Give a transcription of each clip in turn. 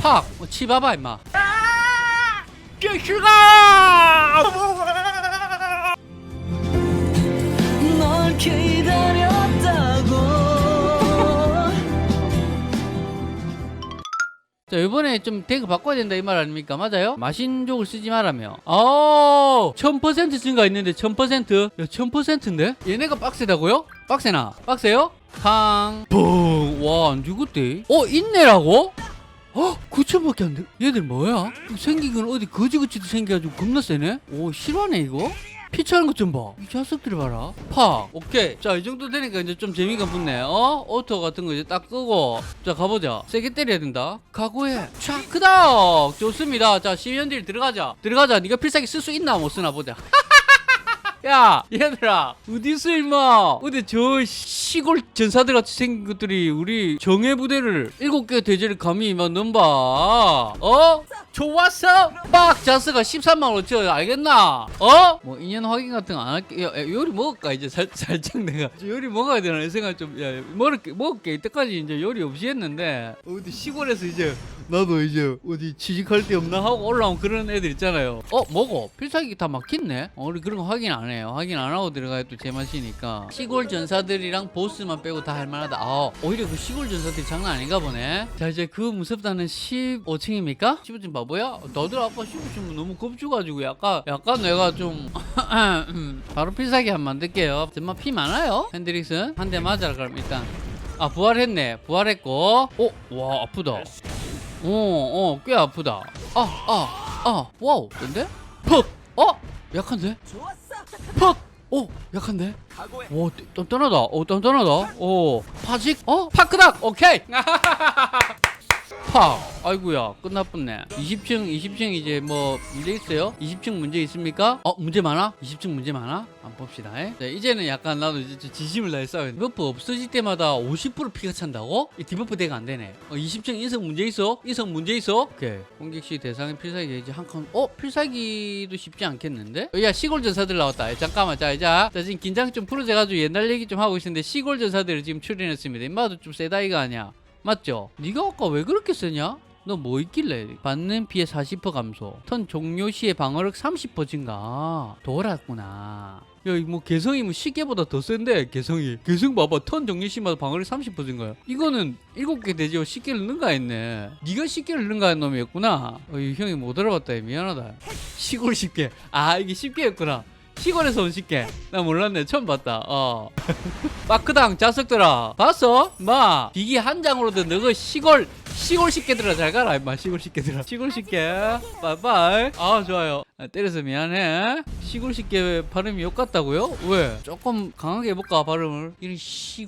팍! 어, 치봐봐 임마 개슈가! 널 기다렸다고 자 이번에 좀 탱크 바꿔야 된다 이 말 아닙니까 맞아요? 마신족을 쓰지 말라며 어 1000% 증가했는데 1000%? 야 1000%인데? 얘네가 빡세다고요? 빡세나? 빡세요? 팡붕와안 죽었대 어 인내라고? 어? 9천밖에 안 돼? 얘들 뭐야? 생긴 건 어디 거지같이도 생겨가지고 겁나 세네? 오 실화네 이거? 피치하는 것 좀 봐. 이 자석들 봐라. 팍. 오케이. 자, 이 정도 되니까 이제 좀 재미가 붙네. 어? 오토 같은 거 이제 딱 끄고. 자, 가보자. 세게 때려야 된다. 각오해. 촥, 크다. 좋습니다. 자, 시연딜 들어가자. 들어가자. 네가 필살기 쓸 수 있나 못 쓰나 보자. 야, 얘들아. 어디서 임마. 어디 저 시골 전사들 같이 생긴 것들이 우리 정예 부대를 일곱 개 대제를 감히 임마 넘봐. 어? 좋았어. 빡 자스가 13만 5천 알겠나? 어? 뭐 인연 확인 같은 거 안 할게. 야, 야, 요리 먹을까 이제 살, 살짝 내가 요리 먹어야 되나 이 생각 좀. 야, 먹을 게 먹을 게. 이때까지 이제 요리 없이 했는데 어디 시골에서 이제 나도 이제 어디 취직할 데 없나 하고 올라온 그런 애들 있잖아요. 어 먹어. 필살기 다 막혔네. 어, 우리 그런 거 확인 안 해요. 확인 안 하고 들어가야 또 제맛이니까. 시골 전사들이랑 보스만 빼고 다 할만하다. 아 오히려 그 시골 전사들이 장난 아닌가 보네. 자 이제 그 무섭다는 15층입니까? 15층 바보야? 너들 아빠 15층 너무 겁주가지고 약간 약간 내가 좀 바로 필살기 한 번 만들게요. 정말 피 많아요. 핸드릭슨 한 대 맞아라 그럼 일단. 아 부활했네. 부활했고. 오, 와 아프다. 어, 어, 꽤 아프다. 아, 아, 아, 와우, 근데? 퍽! 어? 약한데? 퍽! 오, 약한데? 오, 딴딴하다. 오, 딴딴하다. 오, 파직? 어? 파크닥! 오케이! 파! 아이구야, 끝나쁘네. 20층, 20층 이제 뭐, 문제 있어요? 20층 문제 있습니까? 어, 문제 많아? 20층 문제 많아? 한번 봅시다. 에? 자, 이제는 약간 나도 이제 좀 진심을 다해 돼. 디버프 없어질 때마다 50% 피가 찬다고? 이 디버프 대가 안 되네. 어, 20층 인성 문제 있어? 인성 문제 있어? 오케이. 공격 시 대상의 필살기 이제 한 칸. 어? 필살기도 쉽지 않겠는데? 어, 야, 시골 전사들 나왔다. 에, 잠깐만. 자, 이제. 자, 지금 긴장 좀 풀어져가지고 옛날 얘기 좀 하고 있는데 시골 전사들을 지금 출연했습니다. 인마도 좀 세다 이가 아니야. 맞죠? 네가 아까 왜 그렇게 쓰냐? 너 뭐 있길래? 받는 피해 40% 감소. 턴 종료 시에 방어력 30% 증가. 아, 돌았구나. 야, 이뭐 개성이 뭐 시계보다 더 센데 개성이. 개성 봐봐. 턴 종료 시마다 방어력 30% 증가야. 이거는 7개 되지고 시계를 능가했네. 네가 시계를 능가한 놈이었구나. 어, 이 형이 못 알아봤다. 미안하다. 시골 쉽게 아 이게 쉽게였구나 시골에서 온 쉽게 나 몰랐네. 처음 봤다. 어. 마크당 자석들아. 봤어? 마. 비기 한 장으로도 너그 시골 시골 식개들아 잘 가라 임마. 시골 식개들아. 시골 식개 빠이빠이. 아 좋아요. 아, 때려서 미안해. 시골 식개 발음이 욕 같다고요? 왜? 조금 강하게 해볼까 발음을? 이런 시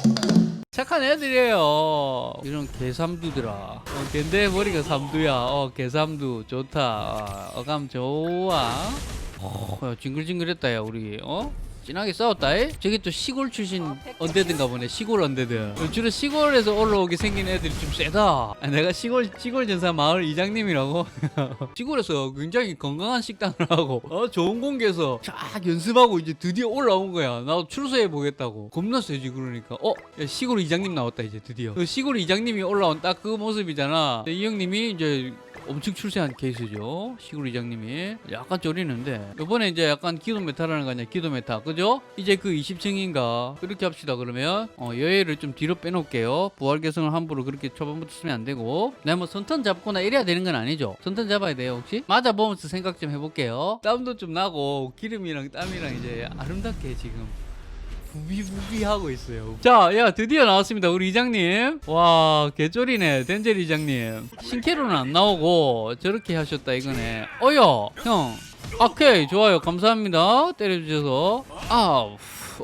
착한 애들이에요. 이런 개삼두들아. 어, 근데 머리가 삼두야. 어 개삼두. 좋다. 어, 어감 좋아 어, 야, 징글징글했다 야 우리. 어? 진하게 싸웠다 이? 저기 또 시골 출신 언데드인가 보네 시골 언데드. 어, 주로 시골에서 올라오게 생긴 애들이 좀 세다. 아, 내가 시골 시골 전사 마을 이장님이라고? 시골에서 굉장히 건강한 식단을 하고 어, 좋은 공기에서 쫙 연습하고 이제 드디어 올라온 거야. 나도 출소해 보겠다고. 겁나 세지 그러니까. 어? 야, 시골 이장님 나왔다 이제 드디어. 그 시골 이장님이 올라온 딱 그 모습이잖아. 이 형님이 이제 엄청 출세한 케이스죠. 시골 이장님이 약간 쫄리는데 이번에 이제 약간 기도 메타라는 거 아니야 기도 메타 그죠? 이제 그 20층인가 그렇게 합시다 그러면 어, 여해를 좀 뒤로 빼놓을게요. 부활 개성을 함부로 그렇게 초반부터 쓰면 안 되고 내가 뭐 선턴 잡거나 이래야 되는 건 아니죠. 선턴 잡아야 돼요 혹시? 맞아 보면서 생각 좀 해볼게요. 땀도 좀 나고 기름이랑 땀이랑 이제 아름답게 지금 부비부비 하고 있어요. 자, 야 드디어 나왔습니다. 우리 이장님. 와, 개쫄이네. 덴젤 이장님. 신캐로는 안 나오고 저렇게 하셨다 이거네. 어여, 형. 오케이, 좋아요. 감사합니다. 때려주셔서. 아우,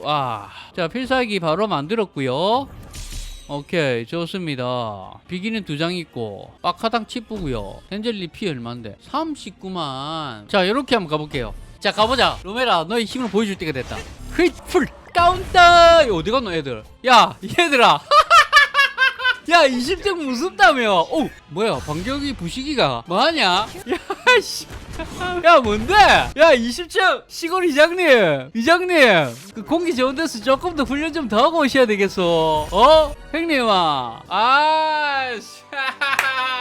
아. 자, 필살기 바로 만들었고요. 오케이 좋습니다 비기는 두 장 있고 빡하당 칩부고요 덴젤리 피 얼만데 39만 자 이렇게 한번 가볼게요 자 가보자 로메라 너의 힘을 보여줄 때가 됐다 휘풀 이거 어디 갔노 애들? 야 얘들아! 야 20점 무섭다며! 오 뭐야 반격이 부시기가 뭐하냐? 야씨. 야 뭔데? 야 20점 시골 이장님! 이장님! 그 공기 좋은 데서 조금 더 훈련 좀 더 하고 오셔야 되겠어 어? 형님아. 아씨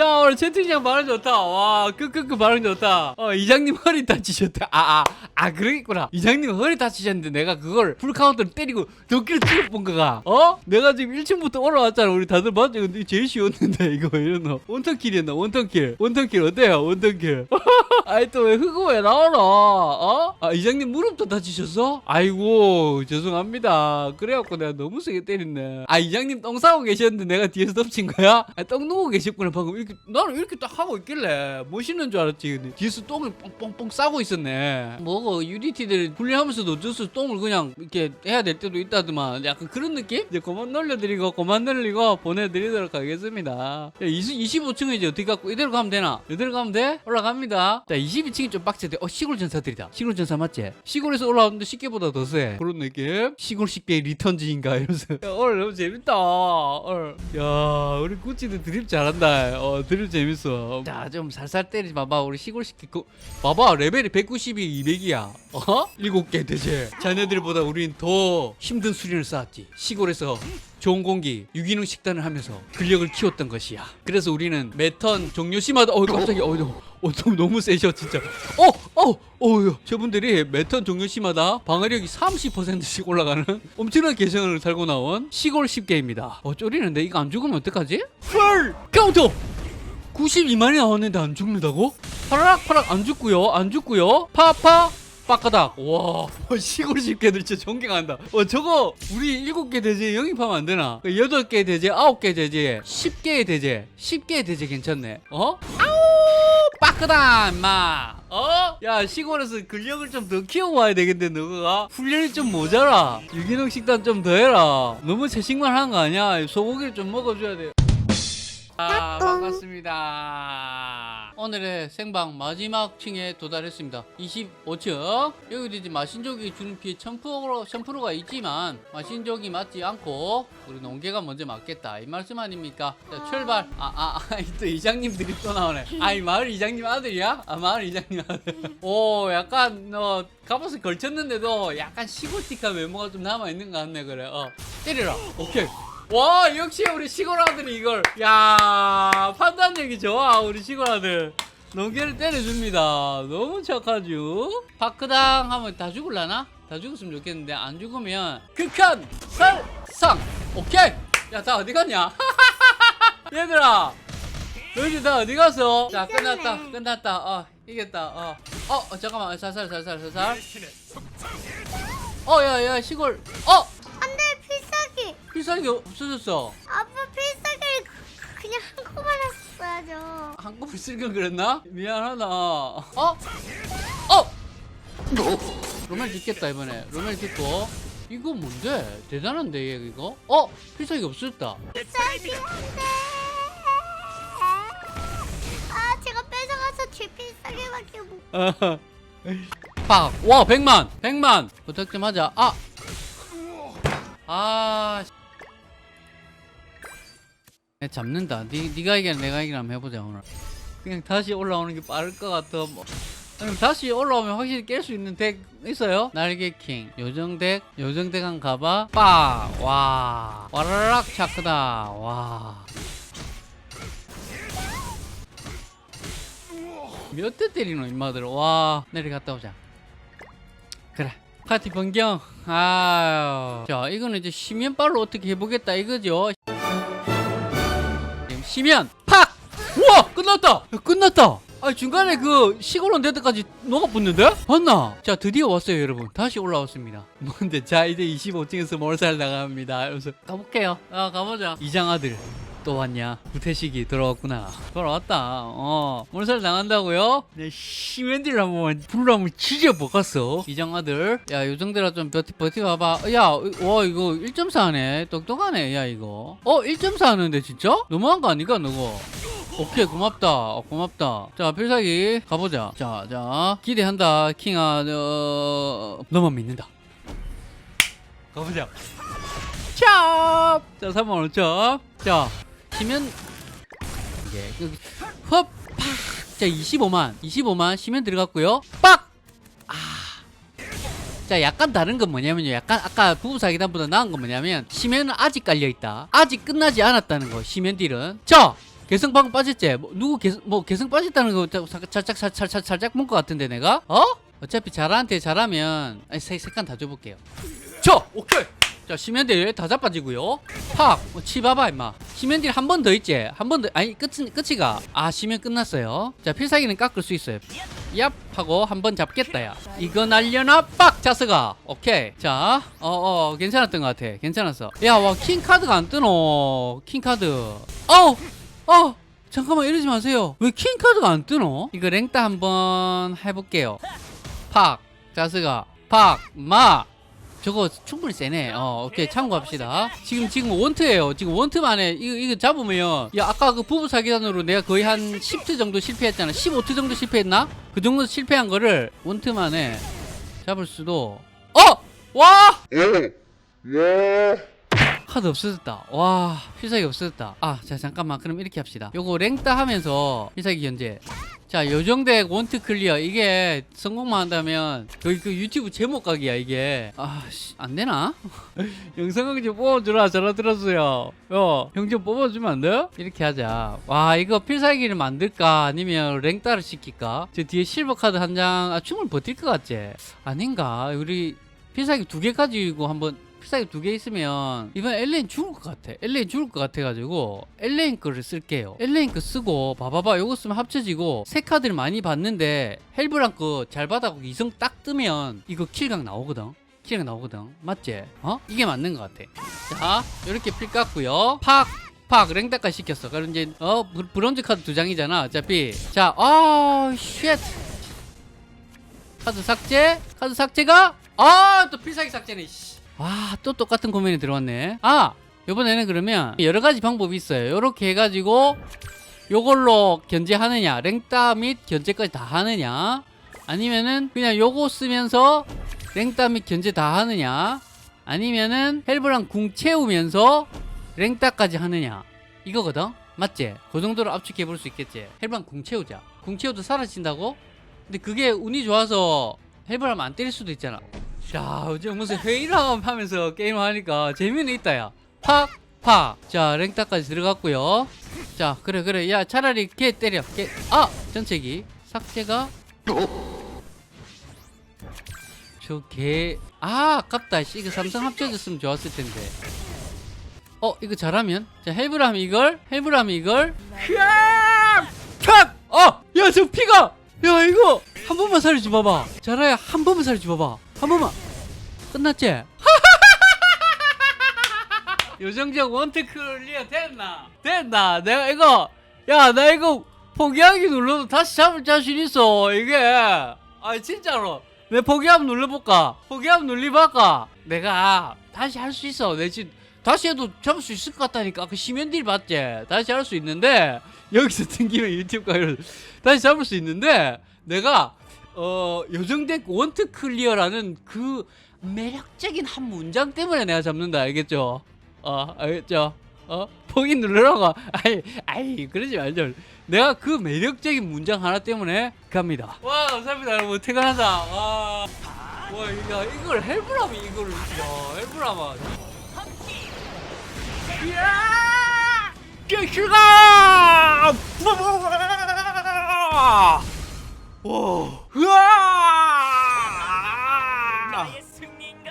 자 오늘 채팅창 반응 좋다. 와 끄끄끄 반응 좋다. 어 이장님 허리 다치셨다 아아 아, 그러겠구나. 이장님 허리 다치셨는데 내가 그걸 풀카운터를 때리고 도끼를 찍어본 거가. 어? 내가 지금 1층부터 올라왔잖아. 우리 다들 봤죠 근데 제일 쉬웠는데 이거 왜 이러노? 원턴킬이었나? 원턴킬. 원턴킬 어때요? 원턴킬. 아이 또 왜 흑우 왜 나오나 어? 아 이장님 무릎도 다치셨어? 아이고 죄송합니다. 그래갖고 내가 너무 세게 때렸네. 아 이장님 똥 싸고 계셨는데 내가 뒤에서 덮친 거야? 아, 똥 누고 계셨구나 방금. 이렇게 나는 이렇게 딱 하고 있길래 멋있는 줄 알았지 근데 뒤에서 똥을 뻥뻥뻥 싸고 있었네 뭐고 유니티들 분리하면서도 어쩔 수 똥을 그냥 이렇게 해야 될 때도 있다더만 약간 그런 느낌? 이제 그만 놀려드리고 그만 놀리고 보내드리도록 하겠습니다 20, 25층은 이제 어떻게 갖고 이대로 가면 되나? 이대로 가면 돼? 올라갑니다 자 22층이 좀 빡세대 어 시골 전사들이다 시골 전사 맞지? 시골에서 올라왔는데 식계보다 더 세 그런 느낌? 시골 식계 리턴즈인가 이러면서 야, 오늘 너무 재밌다 오늘. 야 우리 구찌도 드립 잘한다 어 드립 재밌어 자 좀 살살 때리지 마봐 우리 시골 식계 그, 봐봐 레벨이 190이 200이야 어? 7개 되지 자네들보다 우린 더 힘든 수련을 쌓았지 시골에서 좋은 공기, 유기농 식단을 하면서 근력을 키웠던 것이야. 그래서 우리는 매턴 종료 시마다 어 깜짝이야. 어, 너, 어 너무, 세셔 진짜. 어, 어, 어, 저분들이 매턴 종료 시마다 방어력이 30%씩 올라가는 엄청난 개성을 살고 나온 시골 10개입니다. 어 쫄리는데 이거 안 죽으면 어떡하지? 풀 카운터. 92만이 나왔는데 안 죽는다고? 파라락 파락 안 죽고요. 안 죽고요. 파파 빠까닥. 와 시골 집개들 진짜 존경한다. 어 저거 우리 일곱 개 대제 영입하면 안 되나? 그 여덟 개 대제 아홉 개 대제 십 개의 대제 십 개의 대제 괜찮네. 어? 아우 빠까다 임마. 어? 야 시골에서 근력을 좀 더 키우고 와야 되겠는데 너가. 훈련이 좀 모자라. 유기농 식단 좀 더 해라. 너무 채식만 하는 거 아니야? 소고기를 좀 먹어줘야 돼 아, 반갑습니다. 오늘의 생방 마지막 층에 도달했습니다. 25층. 여기도 이제 마신족이 주는 피해 1000%, 1000%가 있지만 마신족이 맞지 않고 우리 농계가 먼저 맞겠다. 이 말씀 아닙니까? 자, 출발. 아, 아, 아, 또 이장님들이 또 나오네. 아 이, 마을 이장님 아들이야? 아, 마을 이장님 아들. 오, 약간, 너, 갑옷을 걸쳤는데도 약간 시골틱한 외모가 좀 남아있는 것 같네, 그래. 어. 때려라. 오케이. 와 역시 우리 시골 아들이 이걸. 야 판단력이 좋아 우리 시골 아들. 농계를 때려줍니다. 너무 착하죠? 파크당 하면 다 죽을라나? 다 죽었으면 좋겠는데 안 죽으면 극한 살상. 오케이. 야 다 어디 갔냐? 얘들아 너희들 다 어디 갔어? 자 끝났다. 끝났다. 어 이겼다. 어어 어, 잠깐만. 살살 살살 살살 어야야 시골. 어 필살기 필살기 없어졌어 아빠 필살기를 그- 그냥 한꺼번에 썼어야죠 한꺼번에 쓸걸 그랬나? 미안하다. 어? 어? 로멜 짓겠다 이번에. 로멜 짓고. 이거 뭔데? 대단한데 얘 이거? 어? 필살기 없었다. 필살기 안돼 아 제가 뺏어가서 제 필살기밖에 못 팍! 와 100만! 100만! 부탁 좀 하자. 아! 아... 씨. 내 잡는다. 니, 니가 이기나 내가 이기나 한번 해보자 오늘. 그냥 다시 올라오는 게 빠를 것 같아. 뭐. 아니, 다시 올라오면 확실히 깰 수 있는 덱 있어요? 날개킹, 요정덱, 요정덱 한 가봐, 빠! 와! 와라락 차크다. 와. 몇 대 때리노 임마들 와 내려갔다 오자 그래 파티 변경 아유 자 이거는 이제 시면빨로 어떻게 해보겠다 이거죠 시면 팍! 우와! 끝났다! 야, 끝났다! 아 중간에 그 시골 온 데드까지 녹아 붙는데? 봤나? 자 드디어 왔어요 여러분. 다시 올라왔습니다. 뭔데? 자 이제 25층에서 몰살 나갑니다. 이러면서 가볼게요. 아 가보자. 이장아들 또 왔냐? 구태식이 돌아왔구나. 돌아왔다. 어. 몰살 당한다고요? 내 시멘들 한번 불로 한번 치져 먹었어. 이장 아들. 야, 요 정도라 좀 버티, 버티 봐봐. 야, 와, 이거 1.4네. 똑똑하네, 야, 이거. 어, 1.4 하는데, 진짜? 너무한 거 아닌가, 너거? 오케이, 고맙다. 어, 고맙다. 자, 필살기 가보자. 자, 자. 기대한다. 킹아, 어, 너만 믿는다. 가보자. 찹! 자, 3만 5천. 자, 시면 이게 그, 흡, 팍. 자, 25만. 25만 시면 들어갔고요. 빡! 아. 자, 약간 다른 건 뭐냐면요. 약간 아까 부부 사기단보다 나은 건 뭐냐면 시면은 아직 깔려 있다. 아직 끝나지 않았다는 거. 시면 딜은. 자, 개성 방금 빠졌지? 뭐, 누구 개성 뭐 개성 빠졌다는 거 자- 살짝 살짝 살짝 살짝 본것 같은데 내가? 어? 어차피 아니 세 색깔 다 줘볼게요. 저 오케이. 자 시면딜 다 자빠지고요. 팍 어, 치봐봐 임마. 시면딜 한 번 더 있지? 한 번 더 아니 끝은 끝이가 아 시면 끝났어요. 자 필살기는 깎을 수 있어요. 얍 하고 한 번 잡겠다 야. 이거 날려나 빡 자스가 오케이. 자 어어 괜찮았던 것 같아. 괜찮았어. 야 와 킹 카드가 안 뜨노. 킹 카드. 어우 어 잠깐만 이러지 마세요. 왜 킹 카드가 안 뜨노? 이거 랭따 한번 해볼게요. 팍 자스가 팍마 저거 충분히 세네. 어, 오케이 참고합시다. 지금 지금 원트예요. 지금 원트만에 이거 이거 잡으면 야 아까 그 부부 사기단으로 내가 거의 한 10트 정도 실패했잖아. 15트 정도 실패했나? 그 정도 실패한 거를 원트만에 잡을 수도. 어! 와! 카드 없어졌다. 와, 필살기 없어졌다. 아, 자, 잠깐만. 그럼 이렇게 합시다. 요거 랭따 하면서 필살기 견제. 자, 요정덱 원트 클리어. 이게 성공만 한다면 거의 그 유튜브 제목 각이야, 이게. 아, 씨, 안 되나? 영상각 좀 뽑아주라. 전화 들었어요. 어, 형좀 뽑아주면 안 돼? 이렇게 하자. 와, 이거 필살기를 만들까? 아니면 랭따를 시킬까? 저 뒤에 실버 카드 한 장, 아, 충분히 버틸 것 같지? 아닌가? 우리 필살기 두 개 가지고 한번 필살기 두개 있으면 이번 엘레인 죽을 것 같아. 엘레인 죽을 것 같아가지고 엘레인 거를 쓸게요. 엘레인 거 쓰고 봐봐봐 요거 쓰면 합쳐지고 새 카드를 많이 받는데 헬브랑 거 잘 받아고 이성 딱 뜨면 이거 킬각 나오거든. 킬각 나오거든. 맞지? 어? 이게 맞는 것 같아. 자 이렇게 필 깎고요. 팍. 팍 랭다까지 시켰어. 그럼 이제 어 브- 브론즈 카드 두 장이잖아. 어차피 자아 쉣. 카드 삭제 카드 삭제가 아또 필살기 삭제네 와또 똑같은 고민이 들어왔네 아 요번에는 그러면 여러 가지 방법이 있어요 요렇게 해가지고 요걸로 견제하느냐 랭따 및 견제까지 다 하느냐 아니면은 그냥 요거 쓰면서 랭따 및 견제 다 하느냐 아니면은 헬브랑 궁 채우면서 랭따까지 하느냐 이거거든 맞지? 그 정도로 압축해 볼 수 있겠지 헬브랑 궁 채우자 궁 채워도 사라진다고? 근데 그게 운이 좋아서 헬브라면 안 때릴 수도 있잖아. 야, 어제 무슨 회의를 하면서 게임을 하니까 재미는 있다, 야. 팍, 팍. 자, 랭타까지 들어갔고요. 자, 그래, 그래. 야, 차라리 걔 때려. 걔. 아! 전체기. 삭제가. 저 개. 아, 아깝다. 씨, 이거 삼성 합쳐졌으면 좋았을 텐데. 어, 이거 잘하면? 자, 헬브라면 이걸? 헬브라면 이걸? 캬! 캬! 어! 야, 저 피가! 야, 이거! 한 번만 살려줘 봐봐. 자라야, 한 번만 살려줘 봐봐. 한 번만. 끝났지? 요정적 원트 클리어 됐나? 됐나? 내가 이거, 야, 나 이거 포기하기 눌러도 다시 잡을 자신 있어. 이게. 아, 진짜로. 내 포기하면 눌러볼까? 포기하면 눌리볼까? 내가 다시 할 수 있어. 내 지금 다시 해도 잡을 수 있을 것 같다니까. 그 심연딜 봤지? 다시 할 수 있는데, 여기서 튕기면 유튜브 가이를 다시 잡을 수 있는데, 내가, 어, 요정덱 원트 클리어라는 그 매력적인 한 문장 때문에 내가 잡는다. 알겠죠? 어, 알겠죠? 어? 포기 누르라고. 아이, 아이, 그러지 말죠. 내가 그 매력적인 문장 하나 때문에 갑니다. 와, 감사합니다, 여러분. 퇴근하자. 와. 와, 야, 이걸 헬브라면 이거를, 야, 헬브라면. 이야! 개슈가! 와! 으아!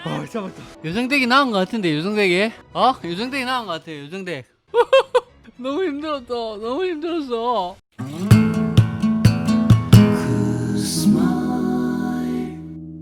아, 잡았다. 요정덱이 나은 것 같은데, 요정덱이? 어? 요정덱이 나은 것 같아, 요정덱. 너무 힘들었어. 너무 힘들었어.